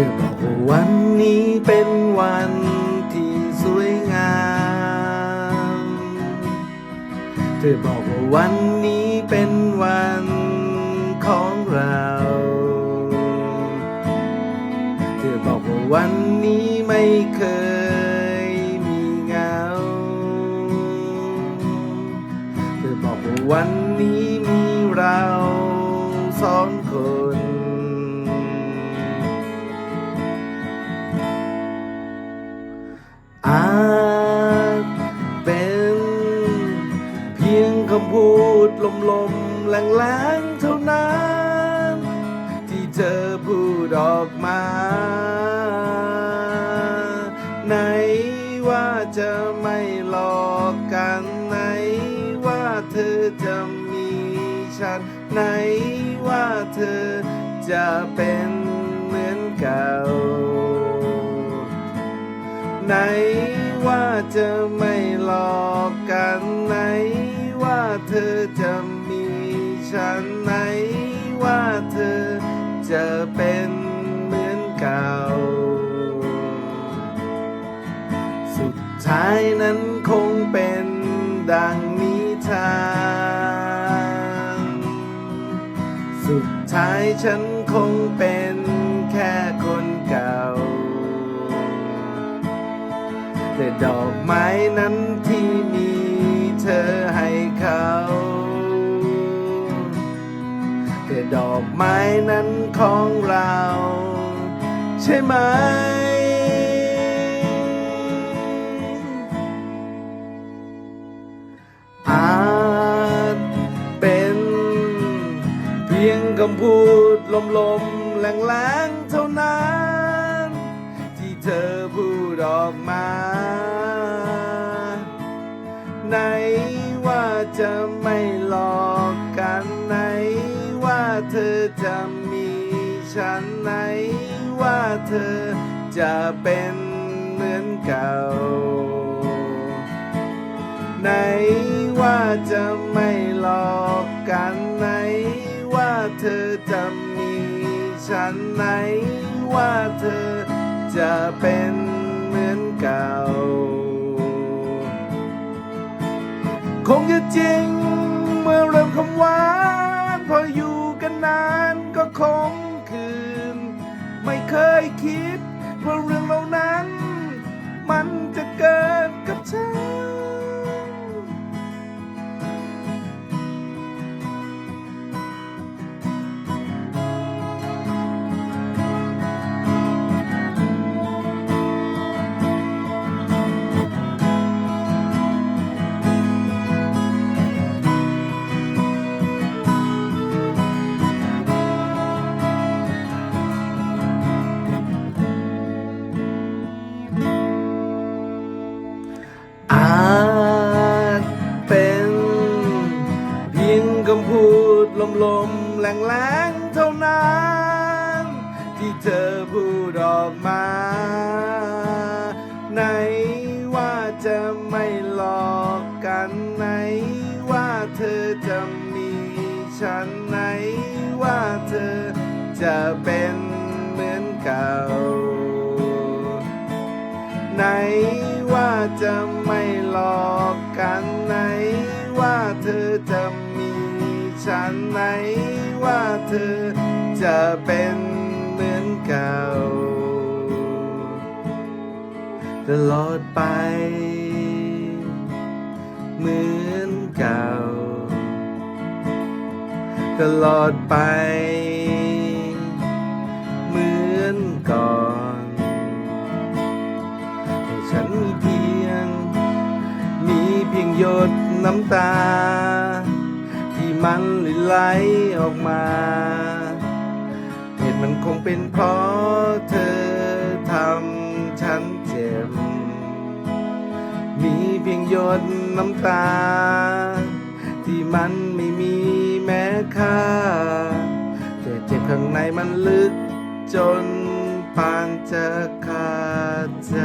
ธอบอกว่าวันนี้เป็นวันที่สวยงาม เธอบอกว่าวันนี้เป็นวันของเรา เธอบอกว่าวันนี้ไม่เคยมีเหงา เธอบอกว่าวันนี้มีเราสองคน อาจเป็นเพียงคำพูดลมๆแรงๆเท่านั้น ที่เธอพูดออกมา ไหนว่าจะไม่หลอกกันไหนว่าเธอจะมีฉันไหนว่าเธอจะเป็นเหมือนเก่า ไหนว่าจะไม่หลอกกันไหน ว่าเธอจะมีฉันไหน ว่าเธอจะเป็นเหมือนเก่า สุดท้ายนั้นคงเป็นดังนิทาน สุดท้ายฉันคงเป็น แต่ดอกไม้นั้นที่มีเธอให้เขาแต่ดอกไม้นั้นของเรา ใช่ไหมอาจเป็น เพียงคำพูดลมๆแรงๆเท่านั้น ฉันไหนว่าเธอจะเป็นเหมือนเก่า ไหนว่าจะไม่หลอกกันไหนว่าเธอจะมีฉันไหนว่าเธอจะเป็นเหมือนเก่า คงจะจริงเมื่อเริ่มคำหวานพออยู่กันนานก็คง ไม่เคยคิด ว่าเรื่องเหล่านั้น มแรงๆเท่านั้น ที่เธอพูดออกมา ไหนว่าจะไม่หลอกกันไหน ว่าเธอจะมีฉันไหน ว่าเธอจะเป็นเหมือนเก่า ไหนว่าจะไม่หลอกกันไหน ว่าเธอจะ ฉันไหนว่าเธอจะเป็นเหมือนเก่า ตลอดไป เหมือนเก่า ตลอดไป เหมือนก่อนแต่ฉันมีเพียง มีเพียงหยดน้ำตา มันไหลออกมา เหตุมันคงเป็นเพราะเธอทำฉันเจ็บ มีเพียงหยดน้ำตา ที่มันไม่มีแม้ค่าแต่เจ็บข้างในมันลึกจนปานจะขาดใจ